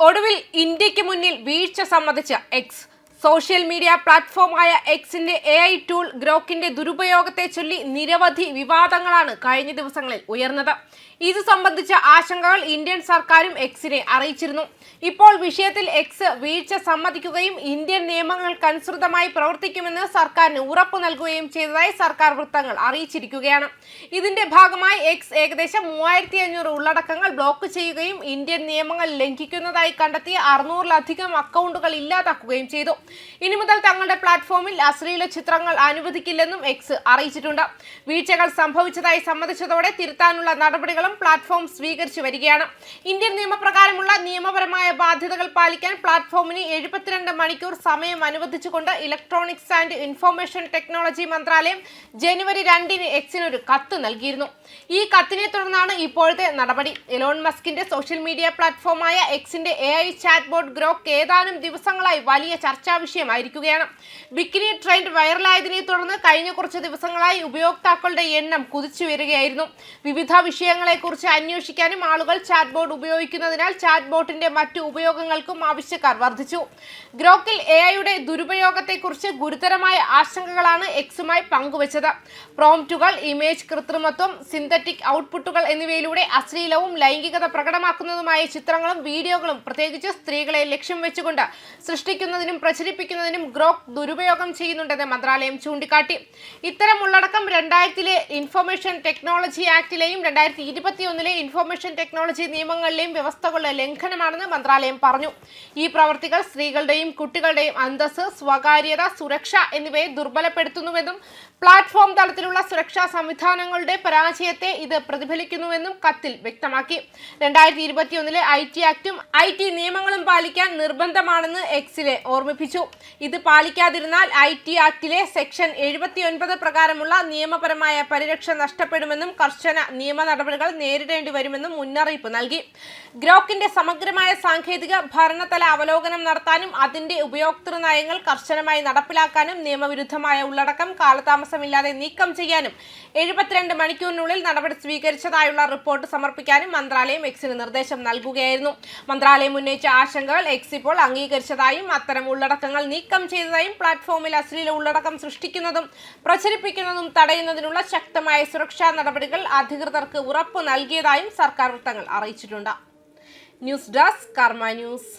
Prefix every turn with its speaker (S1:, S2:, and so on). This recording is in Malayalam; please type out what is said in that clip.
S1: ഒടുവിൽ ഇന്ത്യയ്ക്ക് മുന്നിൽ വീഴ്ച സമ്മതിച്ച എക്സ് സോഷ്യൽ മീഡിയ പ്ലാറ്റ്ഫോമായ എക്സിന്റെ എ ഐ ടൂൾ ഗ്രോക്കിന്റെ ദുരുപയോഗത്തെ ചൊല്ലി നിരവധി വിവാദങ്ങളാണ് കഴിഞ്ഞ ദിവസങ്ങളിൽ ഉയർന്നത്. ഇത് സംബന്ധിച്ച ആശങ്കകൾ ഇന്ത്യൻ സർക്കാരും എക്സിനെ അറിയിച്ചിരുന്നു. ഇപ്പോൾ വിഷയത്തിൽ എക്സ് വീഴ്ച സമ്മതിക്കുകയും ഇന്ത്യൻ നിയമങ്ങൾക്കനുസൃതമായി പ്രവർത്തിക്കുമെന്ന് സർക്കാരിന് ഉറപ്പു നൽകുകയും ചെയ്തതായി സർക്കാർ വൃത്തങ്ങൾ അറിയിച്ചിരിക്കുകയാണ്. ഇതിന്റെ ഭാഗമായി എക്സ് ഏകദേശം മൂവായിരത്തി അഞ്ഞൂറ് ഉള്ളടക്കങ്ങൾ ബ്ലോക്ക് ചെയ്യുകയും ഇന്ത്യൻ നിയമങ്ങൾ ലംഘിക്കുന്നതായി കണ്ടെത്തിയ അറുന്നൂറിലധികം അക്കൗണ്ടുകൾ ഇല്ലാതാക്കുകയും ചെയ്തു. ഇനി മുതൽ തങ്ങളുടെ പ്ലാറ്റ്ഫോമിൽ അശ്ലീല ചിത്രങ്ങൾ അനുവദിക്കില്ലെന്നും എക്സ് അറിയിച്ചിട്ടുണ്ട്. വീഴ്ചകൾ സംഭവിച്ചതായി സമ്മതിച്ചതോടെ തിരുത്താനുള്ള നടപടികളും പ്ലാറ്റ്ഫോം സ്വീകരിച്ചു വരികയാണ്. ഇന്ത്യൻ നിയമപ്രകാരമുള്ള നിയമപരമായ ബാധ്യതകൾ പാലിക്കാൻ പ്ലാറ്റ്ഫോമിന് എഴുപത്തിരണ്ട് മണിക്കൂർ സമയം അനുവദിച്ചുകൊണ്ട് ഇലക്ട്രോണിക്സ് ആൻഡ് ഇൻഫർമേഷൻ ടെക്നോളജി മന്ത്രാലയം ജനുവരി രണ്ടിന് എക്സിന് ഒരു കത്ത് നൽകിയിരുന്നു. ഈ കത്തിനെ തുടർന്നാണ് ഇപ്പോഴത്തെ നടപടി. എലോൺ മസ്കിന്റെ സോഷ്യൽ മീഡിയ പ്ലാറ്റ്ഫോമായ എക്സിന്റെ A I chat board Grok ഏതാനും ദിവസങ്ങളായി വലിയ ചർച്ചാ വിഷയമായിരിക്കുകയാണ്. ബിക്കിനി ട്രെൻഡ് വൈറലായതിനെ തുടർന്ന് കഴിഞ്ഞ കുറച്ച് ദിവസങ്ങളായി ഉപയോക്താക്കളുടെ എണ്ണം കുതിച്ചു വരികയായിരുന്നു. വിവിധ വിഷയങ്ങളെക്കുറിച്ച് അന്വേഷിക്കാനും ആളുകൾ ചാറ്റ് ബോർഡ് ഉപയോഗിക്കുന്നതിനാൽ ചാറ്റ് ബോട്ടിന്റെ മറ്റു ഉപയോഗങ്ങൾക്കും ആവശ്യക്കാർ വർദ്ധിച്ചു. ഗ്രോക്കിൽ എ ഐയുടെ ദുരുപയോഗത്തെക്കുറിച്ച് ഗുരുതരമായ ആശങ്കകളാണ് എക്സുമായി പങ്കുവച്ചത്. പ്രോംപ്റ്റുകൾ ഇമേജ് കൃത്രിമത്വം സിന്തറ്റിക് ഔട്ട്പുട്ടുകൾ എന്നിവയിലൂടെ അശ്ലീലവും ലൈംഗികത പ്രകടമാക്കുന്നതുമായ ചിത്രങ്ങളും വീഡിയോകളും പ്രത്യേകിച്ച് സ്ത്രീകളെ ലക്ഷ്യം വെച്ചുകൊണ്ട് സൃഷ്ടിക്കുന്നതിനും പ്രചരിപ്പിക്കുന്നതിനും ഗ്രോക്ക് ദുരുപയോഗം ചെയ്യുന്നുണ്ടെന്ന് മന്ത്രാലയം ചൂണ്ടിക്കാട്ടി. ഇത്തരം ഉള്ളടക്കം രണ്ടായിരത്തിലെ ഇൻഫർമേഷൻ ടെക്നോളജി ആക്ടിലെയും രണ്ടായിരത്തി ഇരുപത്തിയൊന്നിലെ ഇൻഫർമേഷൻ ടെക്നോളജി നിയമങ്ങളിലെയും വ്യവസ്ഥകളുടെ ലംഘനമാണെന്ന് മന്ത്രാലയം പറഞ്ഞു. ഈ പ്രവർത്തികൾ സ്ത്രീകളുടെയും കുട്ടികളുടെയും അന്തസ് സ്വകാര്യത സുരക്ഷ എന്നിവയെ ദുർബലപ്പെടുത്തുന്നുവെന്നും പ്ലാറ്റ്ഫോം തലത്തിലുള്ള സുരക്ഷാ സംവിധാനങ്ങളുടെ പരാജയത്തെ ഇത് പ്രതിഫലിക്കുന്നുവെന്നും കത്തിൽ വ്യക്തമാക്കി. രണ്ടായിരത്തി ഇരുപത്തിയൊന്നിലെ ഐ ടി ആക്ടും ഐ ടി നിയമങ്ങളും പാലിക്കാൻ നിർബന്ധമാണെന്ന് എക്സിലെ ഓർമ്മിപ്പിച്ചു. ഇത് പാലിക്കാതിരുന്നാൽ ഐ ടി ആക്ടിലെ സെക്ഷൻ എഴുപത്തിയൊൻപത് പ്രകാരമുള്ള നിയമപരമായ പരിരക്ഷ നഷ്ടപ്പെടുമെന്നും കർശന നിയമ നടപടികൾ നേരിടേണ്ടി വരുമെന്നും മുന്നറിയിപ്പ് നൽകി. ഗ്രോക്കിന്റെ സമഗ്രമായ സാങ്കേതിക ഭരണതല അവലോകനം നടത്താനും അതിന്റെ ഉപയോക്തൃ നയങ്ങൾ കർശനമായി നടപ്പിലാക്കാനും നിയമവിരുദ്ധമായ ഉള്ളടക്കം കാലതാമസമില്ലാതെ നീക്കം ചെയ്യാനും എഴുപത്തിരണ്ട് മണിക്കൂറിനുള്ളിൽ നടപടി സ്വീകരിച്ചതായുള്ള റിപ്പോർട്ട് സമർപ്പിക്കാനും മന്ത്രാലയം എക്സിന് നിർദ്ദേശം നൽകുകയായിരുന്നു. മന്ത്രാലയം ഉന്നയിച്ച ആശങ്കകൾ എക്സ് ഇപ്പോൾ അംഗീകരിച്ചതായും അത്തരം ഉള്ളടക്കങ്ങൾ നീക്കം ചെയ്തതായും പ്ലാറ്റ്ഫോമിൽ അശ്ലീല ഉള്ളടക്കം സൃഷ്ടിക്കുന്നതും പ്രചരിപ്പിക്കുന്നതും തടയുന്നതിനുള്ള ശക്തമായ സുരക്ഷാ നടപടികൾ അധികൃതർക്ക് ഉറപ്പ് നൽകിയതായും സർക്കാർ വൃത്തങ്ങൾ അറിയിച്ചിട്ടുണ്ട്. News desk Karma news.